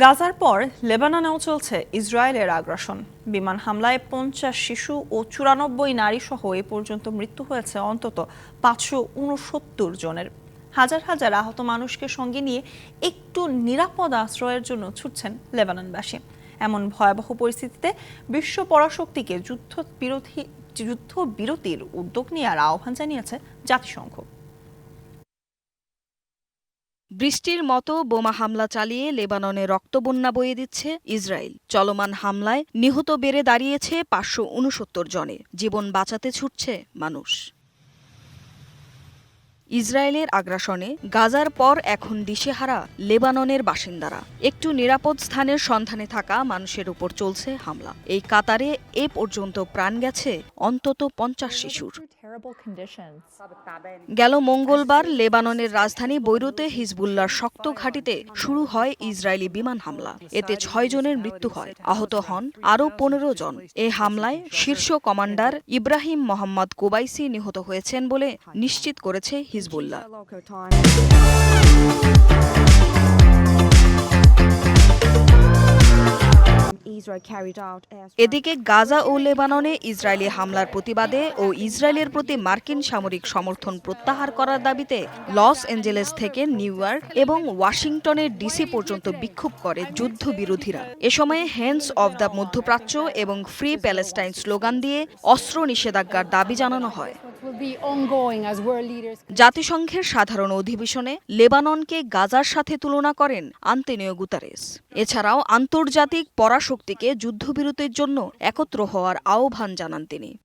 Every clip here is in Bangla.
গাজার পর লেবাননেও চলছে ইসরায়েলের আগ্রাসন। বিমান হামলায় পঞ্চাশ শিশু ও চুরানব্বই নারী সহ এ পর্যন্ত মৃত্যু হয়েছে অন্তত পাঁচশো উনসত্তর জনের। হাজার হাজার আহত মানুষকে সঙ্গে নিয়ে একটু নিরাপদ আশ্রয়ের জন্য ছুটছেন লেবাননবাসী। এমন ভয়াবহ পরিস্থিতিতে বিশ্ব পরাশক্তিকে যুদ্ধ বিরোধী যুদ্ধ বিরতির উদ্যোগ নেওয়ার আহ্বান জানিয়েছে জাতিসংঘ। বৃষ্টির মতো বোমা হামলা চালিয়ে লেবাননে রক্তবন্যা বয়ে দিচ্ছে ইসরায়েল। চলমান হামলায় নিহত বেড়ে দাঁড়িয়েছে পাঁচশো উনসত্তর জনে। জীবন বাঁচাতে ছুটছে মানুষ। ইসরায়েলের আগ্রাসনে গাজার পর এখন দিশেহারা লেবাননের বাসিন্দারা। একটু নিরাপদ স্থানের সন্ধানে থাকা মানুষের উপর চলছে হামলা। এই কাতারে এ পর্যন্ত প্রাণ গেছে অন্তত পঞ্চাশ শিশুর। গেল মঙ্গলবার লেবাননের রাজধানী বৈরুতে হিজবুল্লার শক্ত ঘাঁটিতে শুরু হয় ইসরায়েলি বিমান হামলা। এতে ছয় জনের মৃত্যু হয়। আহত হন আরও পনেরো জন। এ হামলায় শীর্ষ কমান্ডার ইব্রাহিম মোহাম্মদ কোবাইসি নিহত হয়েছেন বলে নিশ্চিত করেছে হিজবুল্লাহ এদিকে গাজা ও লেবাননে ইসরায়েলি হামলার প্রতিবাদে ও ইসরায়েলের প্রতি মার্কিন সামরিক সমর্থন প্রত্যাহার করার দাবিতে লস অ্যাঞ্জেলেস থেকে নিউ ইয়র্ক এবং ওয়াশিংটনের ডিসি পর্যন্ত বিক্ষোভ করে যুদ্ধবিরোধীরা। এ সময় হ্যান্ডস অব দ্য মধ্যপ্রাচ্য এবং ফ্রি প্যালেস্টাইন স্লোগান দিয়ে অস্ত্র নিষেধাজ্ঞার দাবি জানানো হয়। জাতিসংঘের সাধারণ অধিবেশনে লেবাননকে গাজার সাথে তুলনা করেন আন্তনীয় গুতারেস। এছাড়াও আন্তর্জাতিক পরাশক্তিকে যুদ্ধবিরতির জন্য একত্র হওয়ার আহ্বান জানান তিনি।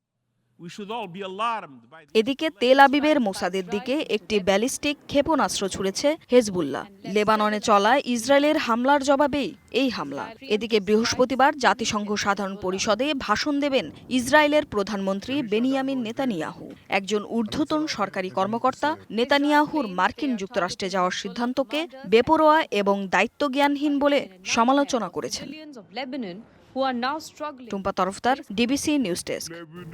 এদিকে তেল আবিবের মোসাদের দিকে একটি ব্যালিস্টিক ক্ষেপণাস্ত্র ছুড়েছে হেজবুল্লাহ। লেবাননে চলা ইসরায়েলের হামলার জবাবেই এই হামলা। এদিকে বৃহস্পতিবার জাতিসংঘ সাধারণ পরিষদে ভাষণ দেবেন ইসরায়েলের প্রধানমন্ত্রী বেনিয়ামিন নেতানিয়াহু। একজন ঊর্ধ্বতন সরকারি কর্মকর্তা নেতানিয়াহুর মার্কিন যুক্তরাষ্ট্রে যাওয়ার সিদ্ধান্তকে বেপরোয়া এবং দায়িত্বজ্ঞানহীন বলে সমালোচনা করেছেন. Tumpa Tarafdar DBC News desk.